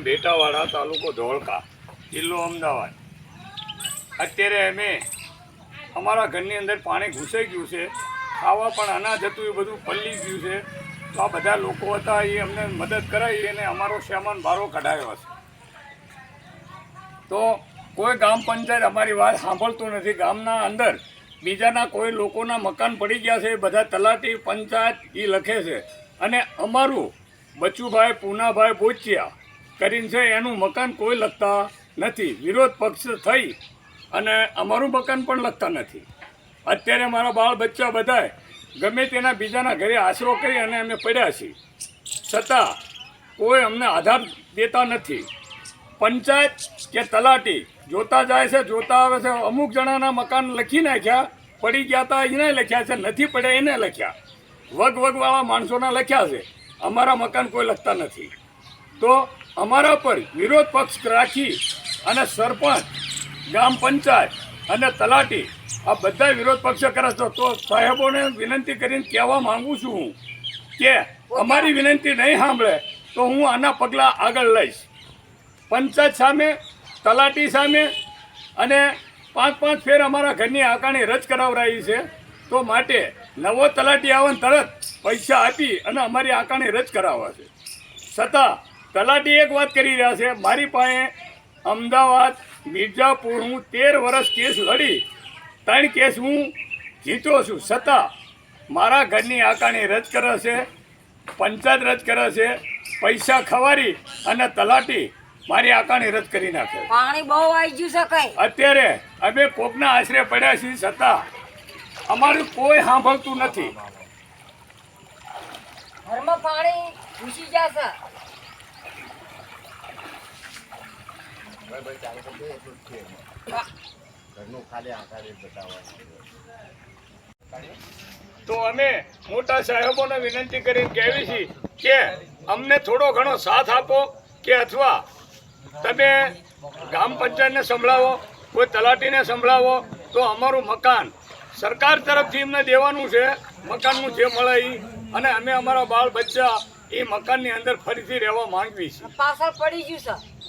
ભેટાવાડા તાલુકો ધોળકા, જિલ્લો અમદાવાદ. અત્યારે અમે અમારા ઘરની અંદર પાણી ઘૂસાઈ ગયું છે, ખાવા પણ અનાજ હતું, એ બધું પલ્લી ગયું છે. તો આ બધા લોકો હતા, એ અમને મદદ કરાવી અને અમારો સામાન બારો કઢાયો છે. તો કોઈ ગ્રામ પંચાયત અમારી વાત સાંભળતું નથી. ગામના અંદર બીજાના કોઈ લોકોના મકાન પડી ગયા છે બધા તલાટી પંચાયત એ લખે છે. અને અમારું બચુભાઈ, પૂનાભાઈ બોચિયા કરીને છે, એનું મકાન કોઈ લખતા નથી. વિરોધ પક્ષ થઈ અને અમારું મકાન પણ લખતા નથી. અત્યારે મારા બાળ બચ્ચા બધાય ગમે તેના બીજાના ઘરે આશરો કરી અને અમે પડ્યા છીએ. છતાં કોઈ અમને આધાર દેતા નથી. પંચાયત કે તલાટી જોતા જાય છે, જોતા આવે છે. અમુક જણાના મકાન લખી નાખ્યા, પડી ગયા હતા એને લખ્યા છે, નથી પડ્યા, એને લખ્યા. વગ વગવાળા માણસોના લખ્યા છે. અમારા મકાન કોઈ લખતા નથી. તો અમારા પર વિરોધ પક્ષ રાખી અને સરપંચ, ગ્રામ પંચાયત અને તલાટી આ બધા વિરોધ પક્ષ કરે છે. તો સાહેબોને વિનંતી કરીને કહેવા માંગુ છું હું કે અમારી વિનંતી નહીં સાંભળે તો હું આના પગલાં આગળ લઈશ. પંચાયત સામે, તલાટી સામે અને પાંચ પાંચ ફેર અમારા ઘરની આકાણી રજ કરાવરાઈ છે. તો માટે નવો તલાટી આવે તરત પૈસા આપી અને અમારી આકાણી રજ કરાવવા છે. છતાં તલાટી એક વાત કરી રહ્યા છે. મારી પાસે અમદાવાદ મિર્જાપુર હું તેર વર્ષ કેસ લડી. ત્રણ કેસ હું જીતો છું. છતાં મારા ઘરની આકાણી રદ કરે છે પંચાયત રદ કરે છે પૈસા ખવારી અને તલાટી મારી આકાણી રદ કરી નાખે. પાણી બહુ આવી ગયું છે કઈ? અત્યારે અમે કોકના આશરે પડ્યા છીએ છતાં અમારું કોઈ સાંભળતું નથી. ઘરમાં પાણી ઘૂસી જશે. તો અમે મોટા સાહેબોને વિનંતી કરીને કહેવી છીએ કે અમને થોડો ઘણો સાથ આપો કે અથવા તમે ગ્રામ પંચાયતને સંભળાવો, કોઈ તલાટીને સંભળાવો, તો અમારું મકાન સરકાર તરફથી એમને દેવાનું છે, મકાનનું જે મળે એ અને અમે અમારા બાળ બચ્ચા એ મકાનની અંદર ફરીથી રહેવા માંગવી છીએ. પાછળ પડી ગયું છે.